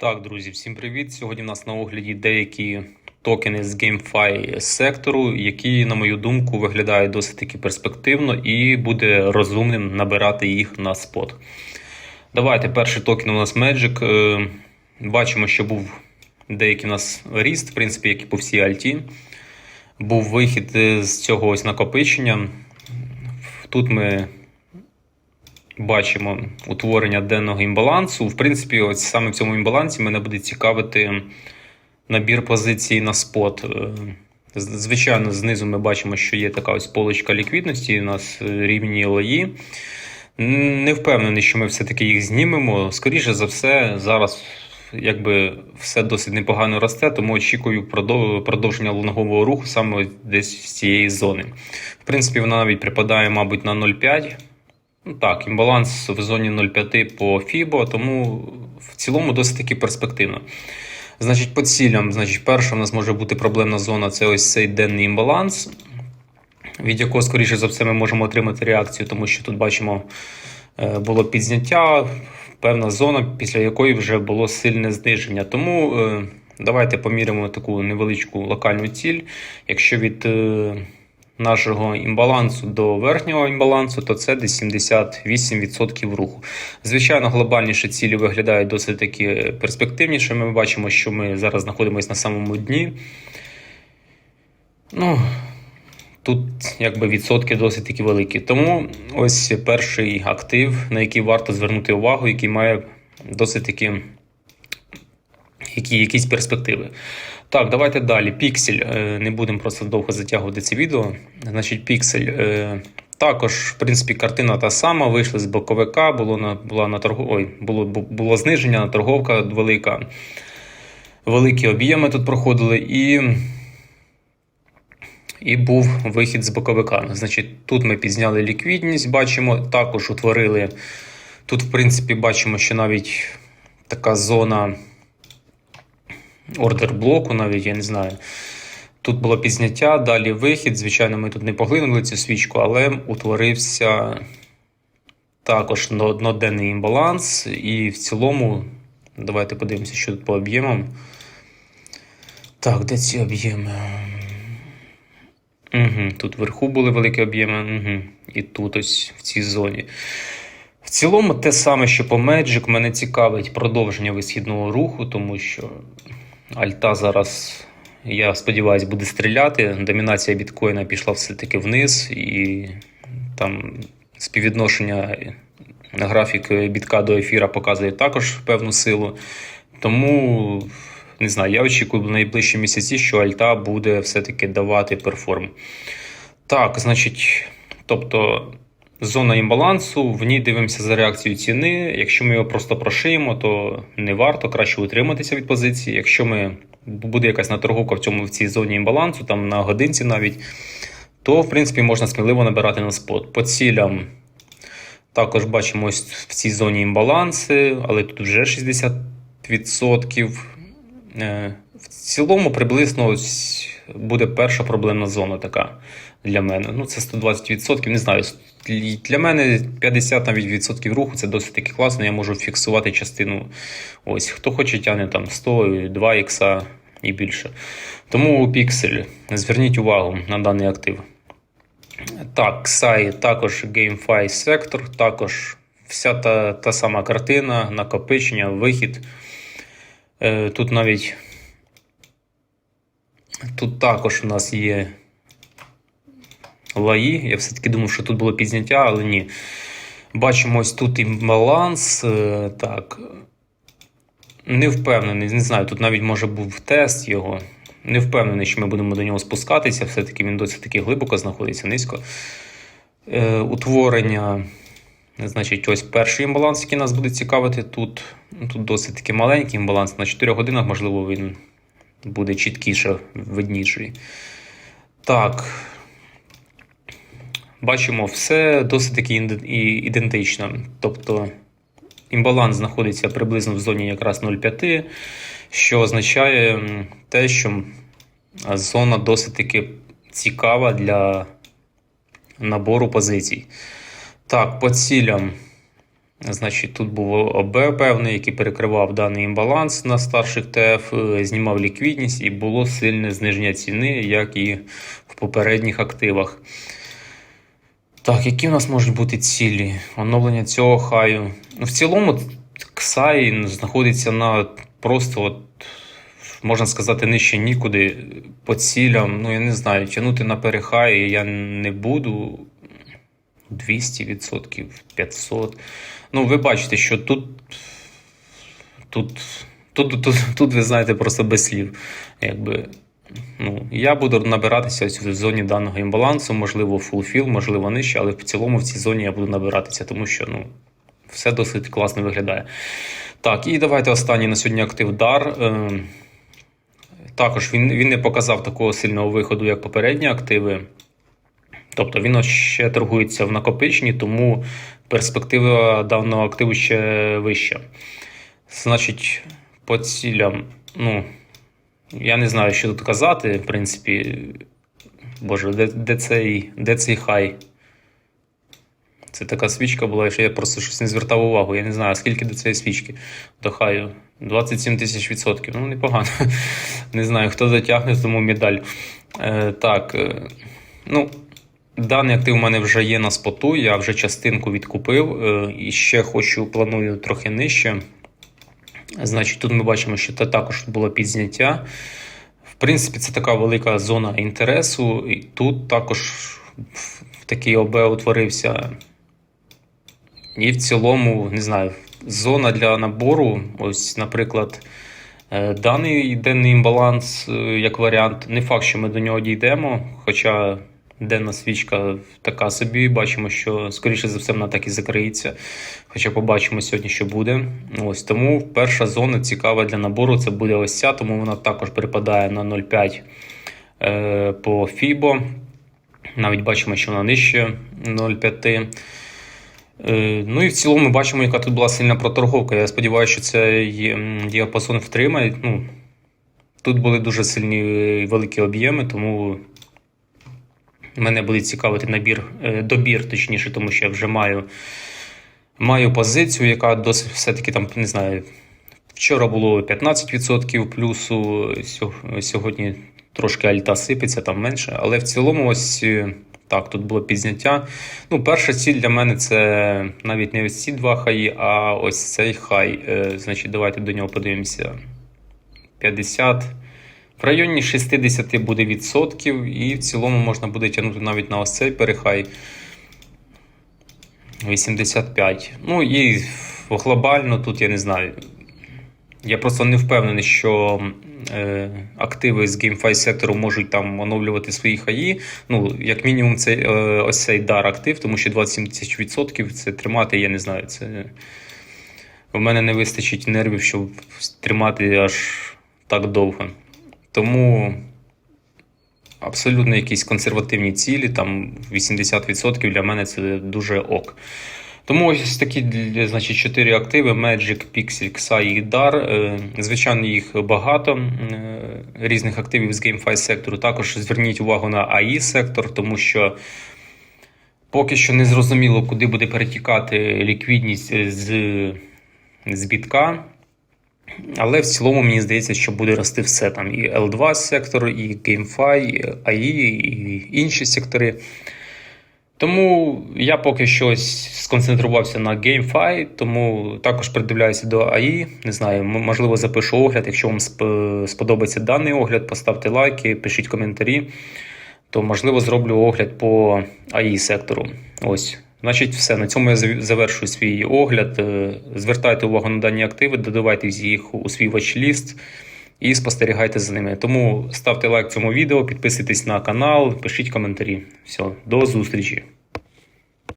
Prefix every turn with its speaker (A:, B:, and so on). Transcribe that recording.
A: Так, друзі, всім привіт. Сьогодні в нас на огляді деякі токени з GameFi сектору, які, на мою думку, виглядають досить таки перспективно і буде розумним набирати їх на спот. Давайте перший токен у нас Magic. Е, Бачимо, що був деякий у нас ріст, в принципі, як і по всій Альті. Був вихід е, з цього ось накопичення. Тут ми бачимо утворення денного імбалансу. В принципі, ось саме в цьому імбалансі мене буде цікавити набір позицій на спот. Е, Звичайно, знизу ми бачимо, що є така ось полочка ліквідності, у нас рівні лої. Не впевнений, що ми все-таки їх знімемо. Скоріше за все, зараз якби все досить непогано росте, тому очікую продовження лонгового руху саме десь з цієї зони. В принципі, вона навіть припадає, мабуть, на 0,5. Ну так, імбаланс в зоні 0,5 по FIBO, тому в цілому досить таки перспективно. Значить, по цілям, значить, перша у нас може бути проблемна зона це ось цей денний імбаланс, від якого, скоріше за все, ми можемо отримати реакцію, тому що тут бачимо, е, було підзняття, певна зона, після якої вже було сильне зниження. Тому е, давайте поміряємо таку невеличку локальну ціль. Якщо від е, нашого імбалансу до верхнього імбалансу, то це десь 78% руху. Звичайно, глобальніші цілі виглядають досить таки перспективніше. Ми бачимо, що ми зараз знаходимося на самому дні. Ну, тут якби відсотки досить таки великі. Тому ось перший актив, на який варто звернути увагу, який має досить таки які, якісь перспективи. Так, давайте далі. Піксель. Е, Не будемо просто довго затягувати це відео. Значить, піксель. е, Також, в принципі, картина та сама. Вийшли з боковика, було на була на торгу... Ой, було, бу- було зниження, торговка велика. Великі об'єми тут проходили, і, і був вихід з боковика. Значить, тут ми підзняли ліквідність, бачимо, також утворили. Тут, в принципі, бачимо, що навіть така зона ордер блоку, навіть я не знаю. Тут було підзняття, далі вихід. Звичайно, ми тут не поглинули цю свічку, але утворився також но- одноденний імбаланс. І в цілому, давайте подивимося, що тут по об'ємам. Так, де ці об'єми? Угу, тут вверху були великі об'єми, угу. і тут ось в цій зоні. В цілому, те саме, що по Magic, мене цікавить продовження висхідного руху, тому що Альта зараз, я сподіваюся, буде стріляти. Домінація біткоїна пішла все-таки вниз, і там співвідношення графік бітка до ефіра показує також певну силу. Тому не знаю, я очікую в найближчі місяці, що Альта буде все-таки давати перформ. Так, значить, тобто. Зона імбалансу, в ній дивимося за реакцією ціни. Якщо ми його просто прошиємо, то не варто краще утриматися від позиції. Якщо ми буде якась наторговка в цьому в цій зоні імбалансу, там на годинці навіть, то в принципі можна сміливо набирати на спот. По цілям також бачимо ось в цій зоні імбаланси, але тут вже 60%. Е, В цілому приблизно ось буде перша проблемна зона така для мене. Ну, це 120%, не знаю. Для мене 50 навіть відсотків руху це досить таки класно. Я можу фіксувати частину. Ось, хто хоче, тягне там 100, 2 ікса і більше. Тому піксель. Зверніть увагу на даний актив. Так, SAI також GameFi сектор, також вся та, та сама картина, накопичення, вихід. Е, Тут навіть тут також у нас є лаї. Я все-таки думав, що тут було підзняття, але ні. Бачимо ось тут імбаланс. е, Так. Не впевнений, не знаю, тут навіть може був тест його. Не впевнений, що ми будемо до нього спускатися. Все-таки він досить таки глибоко знаходиться низько. Е, утворення. Значить, ось перший імбаланс, який нас буде цікавити. Тут, ну, тут досить таки маленький імбаланс. На 4 годинах, можливо, він буде чіткіше, видніший. Так. Бачимо, все досить таки ідентично. Тобто імбаланс знаходиться приблизно в зоні якраз 0,5, що означає те, що зона досить таки цікава для набору позицій. Так, по цілям Значить, тут був ОБ певний, який перекривав даний імбаланс на старших ТФ, е, знімав ліквідність і було сильне зниження ціни, як і в попередніх активах. Так, які у нас можуть бути цілі? Оновлення цього хаю. Ну, в цілому, Ксай знаходиться на просто, от, можна сказати, нижче нікуди по цілям. Ну, я не знаю, тягнути на перехай я не буду. 200%, 500%. Ну, ви бачите, що тут, тут, тут, тут, тут ви знаєте просто без слів. Якби, ну, я буду набиратися в зоні даного імбалансу, можливо, фулфіл, можливо, нижче, але в цілому в цій зоні я буду набиратися, тому що ну, все досить класно виглядає. Так, і давайте останній на сьогодні актив дар. Е, також він, він не показав такого сильного виходу, як попередні активи. Тобто він ще торгується в накопиченні, тому перспектива даного активу ще вища. Значить, по цілям, ну, я не знаю, що тут казати, в принципі. Боже, де, де, цей, де цей хай? Це така свічка була, що я просто щось не звертав увагу. Я не знаю, скільки до цієї свічки до хаю. 27 тисяч відсотків. Ну, непогано. Не знаю, хто затягне, тому медаль. Е, так. Е, ну, Даний актив у мене вже є на споту, я вже частинку відкупив е, і ще хочу, планую трохи нижче. Значить, тут ми бачимо, що це також було підзняття. В принципі, це така велика зона інтересу, і тут також такий ОБ утворився. І в цілому, не знаю, зона для набору, ось, наприклад, е, даний денний імбаланс е, як варіант. Не факт, що ми до нього дійдемо, хоча. Денна свічка така собі. Бачимо, що скоріше за все вона так і закриється. Хоча побачимо сьогодні, що буде. Ось Тому перша зона цікава для набору це буде ось ця, тому вона також припадає на 0,5 е, по FIBO. Навіть бачимо, що вона нижче 0,5. Е, ну і в цілому ми бачимо, яка тут була сильна проторговка. Я сподіваюся, що цей діапазон втримає. Ну, Тут були дуже сильні великі об'єми, тому. Мене буде цікавити набір, е, добір, точніше, тому що я вже маю маю позицію, яка досить все-таки там, не знаю, вчора було 15% плюсу, сьогодні трошки альта сипеться, там менше. Але в цілому, ось е, так, тут було підзняття. Ну, Перша ціль для мене це навіть не ось ці два хаї, а ось цей хай. Е, значить, давайте до нього подивимося. 50. В районі 60 буде відсотків, і в цілому можна буде тягнути навіть на ось цей перехай 85. Ну і глобально тут я не знаю. Я просто не впевнений, що е, активи з GameFi сектору можуть там оновлювати свої хаї. Ну, як мінімум, це е, ось цей дар актив, тому що 27 тисяч відсотків це тримати, я не знаю. Це в мене не вистачить нервів, щоб тримати аж так довго. Тому абсолютно якісь консервативні цілі, там 80% для мене це дуже ок. Тому ось такі значить, 4 активи: Magic, Pixel, Xai і DAR. Е, звичайно, їх багато е, різних активів з GameFi сектору. Також зверніть увагу на AI сектор, тому що поки що не зрозуміло, куди буде перетікати ліквідність з, з бітка. Але в цілому мені здається, що буде рости все там і L2 сектор, і GameFi, і AI, і інші сектори. Тому я поки щось сконцентрувався на GameFi, тому також придивляюся до AI. Не знаю, можливо, запишу огляд. Якщо вам сподобається даний огляд, поставте лайки, пишіть коментарі, то можливо зроблю огляд по AI сектору. Ось. Значить, все. На цьому я завершую свій огляд. Е, звертайте увагу на дані активи, додавайте їх у свій watchlist і спостерігайте за ними. Тому ставте лайк цьому відео, підписуйтесь на канал, пишіть коментарі. Все, до зустрічі!